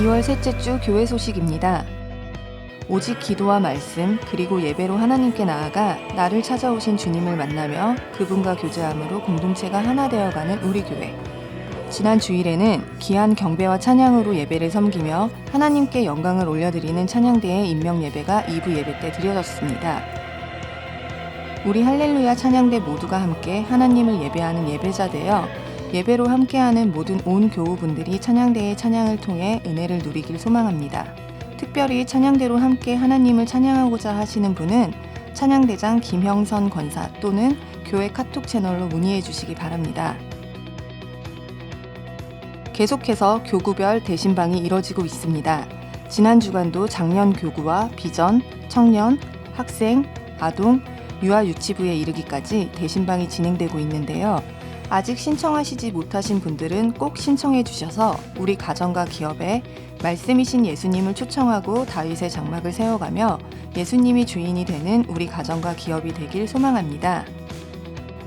2월 셋째 주 교회 소식입니다. 오직 기도와 말씀 그리고 예배로 하나님께 나아가 나를 찾아오신 주님을 만나며 그분과 교제함으로 공동체가 하나 되어가는 우리 교회. 지난 주일에는 귀한 경배와 찬양으로 예배를 섬기며 하나님께 영광을 올려드리는 찬양대의 인명 예배가 2부 예배 때 드려졌습니다. 우리 할렐루야 찬양대 모두가 함께 하나님을 예배하는 예배자 되어 예배로 함께하는 모든 온 교우분들이 찬양대의 찬양을 통해 은혜를 누리길 소망합니다. 특별히 찬양대로 함께 하나님을 찬양하고자 하시는 분은 찬양대장 김형선 권사 또는 교회 카톡 채널로 문의해 주시기 바랍니다. 계속해서 교구별 대신방이 이뤄지고 있습니다. 지난 주간도 작년 교구와 비전, 청년, 학생, 아동, 유아 유치부에 이르기까지 대신방이 진행되고 있는데요. 아직 신청하시지 못하신 분들은 꼭 신청해 주셔서 우리 가정과 기업에 말씀이신 예수님을 초청하고 다윗의 장막을 세워가며 예수님이 주인이 되는 우리 가정과 기업이 되길 소망합니다.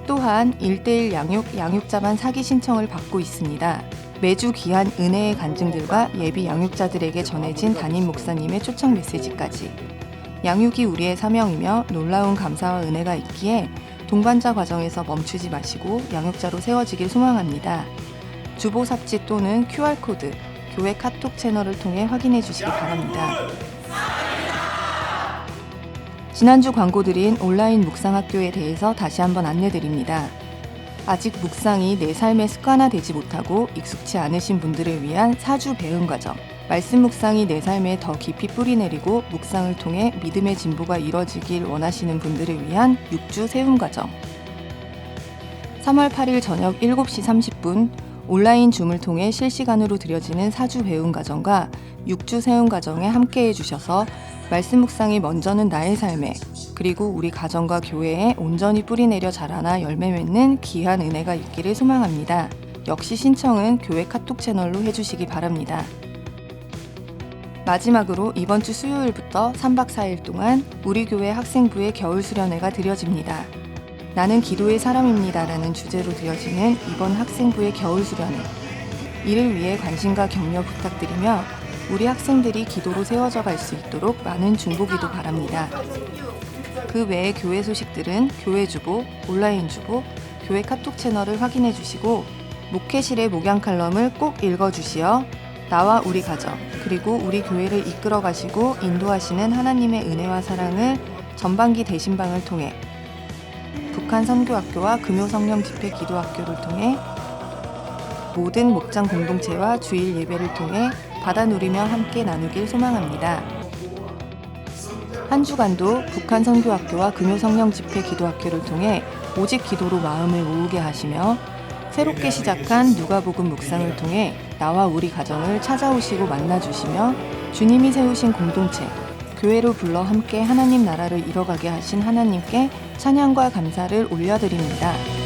또한 1대1 양육, 양육자만 사기 신청을 받고 있습니다. 매주 귀한 은혜의 간증들과 예비 양육자들에게 전해진 담임 목사님의 초청 메시지까지. 양육이 우리의 사명이며 놀라운 감사와 은혜가 있기에 동반자 과정에서 멈추지 마시고 양육자로 세워지길 소망합니다. 주보 삽지 또는 QR코드, 교회 카톡 채널을 통해 확인해 주시기 바랍니다. 지난주 광고드린 온라인 묵상학교에 대해서 다시 한번 안내드립니다. 아직 묵상이 내 삶의 습관화되지 못하고 익숙치 않으신 분들을 위한 사주 배움 과정. 말씀 묵상이 내 삶에 더 깊이 뿌리 내리고 묵상을 통해 믿음의 진보가 이뤄지길 원하시는 분들을 위한 6주 세움 과정. 3월 8일 저녁 7시 30분 온라인 줌을 통해 실시간으로 드려지는 사주 배움 과정과 6주 세움 과정에 함께 해 주셔서 말씀 묵상이 먼저는 나의 삶에 그리고 우리 가정과 교회에 온전히 뿌리내려 자라나 열매 맺는 귀한 은혜가 있기를 소망합니다. 역시 신청은 교회 카톡 채널로 해주시기 바랍니다. 마지막으로 이번 주 수요일부터 3박 4일 동안 우리 교회 학생부의 겨울 수련회가 드려집니다. 나는 기도의 사람입니다라는 주제로 드려지는 이번 학생부의 겨울 수련회. 이를 위해 관심과 격려 부탁드리며 우리 학생들이 기도로 세워져 갈 수 있도록 많은 중보기도 바랍니다. 그 외의 교회 소식들은 교회 주보, 온라인 주보, 교회 카톡 채널을 확인해 주시고 목회실의 목양 칼럼을 꼭 읽어 주시어 나와 우리 가정 그리고 우리 교회를 이끌어 가시고 인도하시는 하나님의 은혜와 사랑을 전반기 대신방을 통해 북한 선교학교와 금요성령 집회 기도학교를 통해 모든 목장 공동체와 주일 예배를 통해 받아 누리며 함께 나누길 소망합니다. 한 주간도 북한 선교학교와 금요성령 집회 기도학교를 통해 오직 기도로 마음을 모으게 하시며 새롭게 시작한 누가복음 묵상을 통해 나와 우리 가정을 찾아오시고 만나주시며 주님이 세우신 공동체, 교회로 불러 함께 하나님 나라를 이뤄가게 하신 하나님께 찬양과 감사를 올려드립니다.